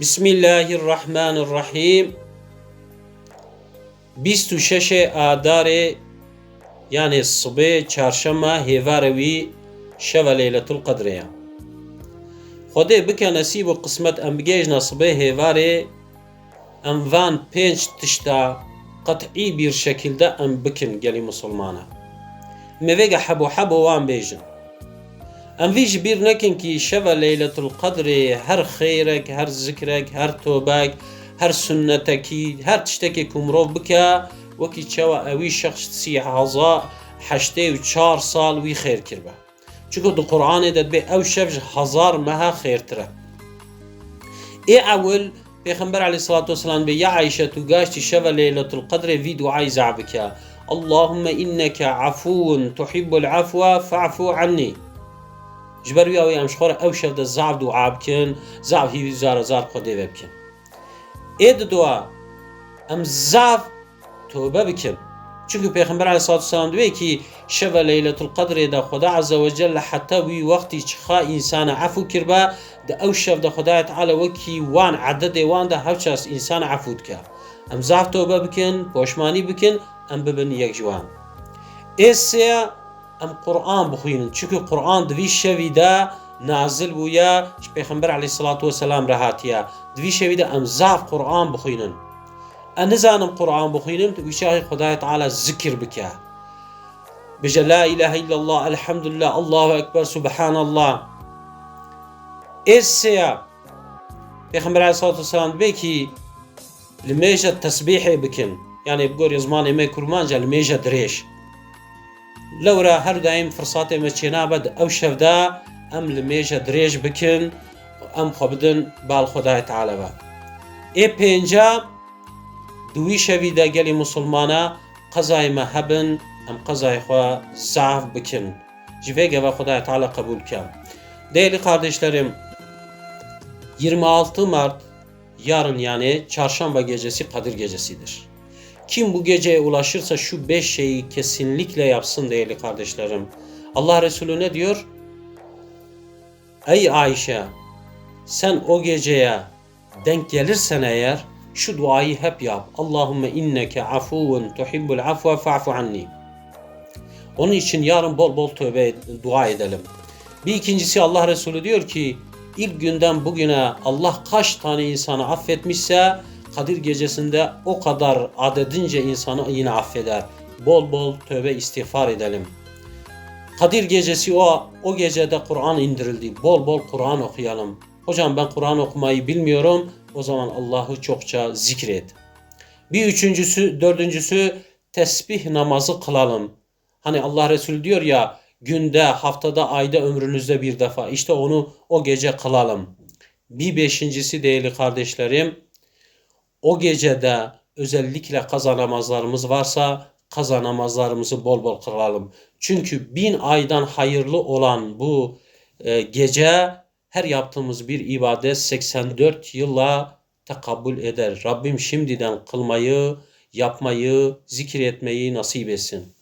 Bismillahirrahmanirrahim. 26 Adarê yani sibê çarşema hêvarê wî şeva Leyletul Qedrê ye. Xwedê bike nesîb û qismet em bigêjna sibê hêvarê em van pênc tişta qet'î bir şekilde em bikin gelî musulmana. Me vêge hebo ام ویژ بیر نەکنکی شەوە لەیلە قەدرێ هەر خێرەك هەر زیکرێک هەر تۆباک هەر سنەتەکی هەر شتێکێک و مرۆڤ بکە وەکی چاوە ئەوی شخص سیحازا هەشتێ و چار سال وی خێر کردە چکو دو قرآن قورآانێ دەبێ أو شفج هزار مەها خێرترە ئێ ئەول پێخمبەر علی سڵات وسلان بێ یا عیشە و گاشتی شەوە لەیلە قەدرێ ڤید و عیزا بکە اللهم إنك عفو تحب العفو فاعفو عني ژبەروی ئەوەی ئەم شخۆرە ئەو شەودە زارد و ئابکن زاو هیوی زارە زار خۆ دەوێ بکەن ئێ ددووە ئەم زاف تۆبە بکەن چونکە پێخمبران ساوەیەکی شەە لەیلە قدرێدا خدا عزەوەجە لە حتەوی وەختی چخا ئینسانە عفو کردە دە ئەو شەفدە خدایەت علەوەکی وان عدە دەیواندا هەوچاس ئینسان عفوتکە ئەم زاف تۆبە بکەن پۆشمانی بکەن ئەم ببن یەک جوان. ئێسەیە ew şev de Xudaya Teala wekî wan ededê wan de hewças insana afû dike. Em zav tövbe bikin, poşmanî bikin, em bibin yek ji wan. Ê sêya em Qur'an bixwînin. Çünkü Qur'an di vî şevî de nazil bûye ji Peygamber aleyhissalatu vesselam re hatiye. Di vî şevî de em zav Qur'an bixwînin. Em nizanim Qur'an bixwînim, dirêj bikin em xwe bidin bal Xudaya Teala ve. Ê pênca di wî şevî de gelî musulmana qezayê me hebin em qezayê xwe zav bikin. Ji vê geve Xudaya Teala kabul ke. Değerli kardeşlerim, 26 Mart yarın yani çarşamba gecesi Kadir gecesidir. Kim bu geceye ulaşırsa şu beş şeyi kesinlikle yapsın değerli kardeşlerim. Allah Resulü ne diyor? Ey Ayşe sen o geceye denk gelirsen eğer şu duayı hep yap. Allahümme inneke afuvun tuhibbul afwa fa'fu anni. Onun için yarın bol bol tövbe dua edelim. Bir ikincisi Allah Resulü diyor ki ilk günden bugüne Allah kaç tane insanı affetmişse Kadir gecesinde o kadar adedince insanı yine affeder. Bol bol tövbe istiğfar edelim. Kadir gecesi o o gecede Kur'an indirildi. Bol bol Kur'an okuyalım. Hocam ben Kur'an okumayı bilmiyorum. O zaman Allah'ı çokça zikret. Bir üçüncüsü, dördüncüsü tesbih namazı kılalım. Hani Allah Resulü diyor ya günde, haftada, ayda ömrünüzde bir defa. İşte onu o gece kılalım. Bir beşincisi değerli kardeşlerim, o gecede özellikle kaza namazlarımız varsa kaza namazlarımızı bol bol kılalım. Çünkü bin aydan hayırlı olan bu e, gece her yaptığımız bir ibadet 84 yılla tekabbül eder. Rabbim şimdiden kılmayı, yapmayı, zikir etmeyi nasip etsin.